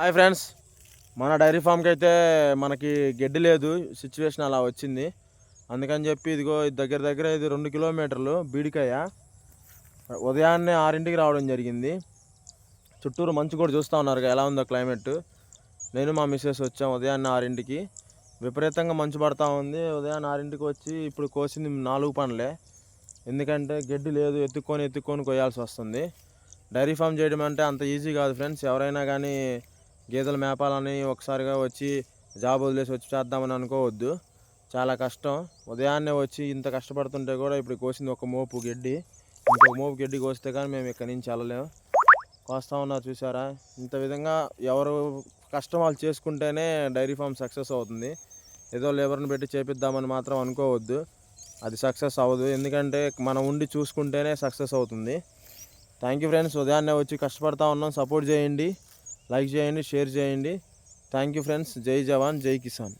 Hi friends మన dairy ఫామ్కి అయితే మనకి గడ్డి లేదు సిచ్యువేషన్ అలా వచ్చింది. అందుకని చెప్పి ఇదిగో ఇది దగ్గర దగ్గర ఇది రెండు కిలోమీటర్లు బీడికాయ. ఉదయాన్నే ఆరింటికి రావడం జరిగింది. చుట్టూరు మంచు కూడా చూస్తూ ఉన్నారు ఎలా ఉందో క్లైమేట్. నేను మా మిస్సెస్ వచ్చాం ఉదయాన్నే ఆరింటికి. విపరీతంగా మంచు పడతా ఉంది. ఉదయాన్నే ఆరింటికి వచ్చి ఇప్పుడు కోసింది నాలుగు పనులే ఎందుకంటే గడ్డి లేదు ఎత్తుక్కొని ఎత్తుక్కొని కొయ్యాల్సి వస్తుంది. డైరీ ఫామ్ చేయడం అంటే అంత ఈజీ కాదు ఫ్రెండ్స్. ఎవరైనా కానీ గీతలు మేపాలని ఒకసారిగా వచ్చి జాబ్ వదిలేసి వచ్చి చేద్దామని అనుకోవద్దు. చాలా కష్టం. ఉదయాన్నే వచ్చి ఇంత కష్టపడుతుంటే కూడా ఇప్పుడు కోసింది ఒక మోపు గడ్డి. ఇంకొక మోపు గడ్డి కోస్తే కానీ మేము ఇక్కడి నుంచి వెళ్ళలేము కోస్తా ఉన్నారు చూసారా? ఇంత విధంగా ఎవరు కష్టం వాళ్ళు చేసుకుంటేనే డైరీ ఫామ్ సక్సెస్ అవుతుంది. ఏదో లేబర్ని పెట్టి చేపిద్దామని మాత్రం అనుకోవద్దు. అది సక్సెస్ అవ్వదు. ఎందుకంటే మనం ఉండి చూసుకుంటేనే సక్సెస్ అవుతుంది. Thank you friends. ఉదయాన్నే వచ్చి కష్టపడతా ఉన్నాం. సపోర్ట్ చేయండి. లైక్ చేయండి షేర్ చేయండి. థ్యాంక్ యూ ఫ్రెండ్స్ జై జవాన్ జై కిసాన్.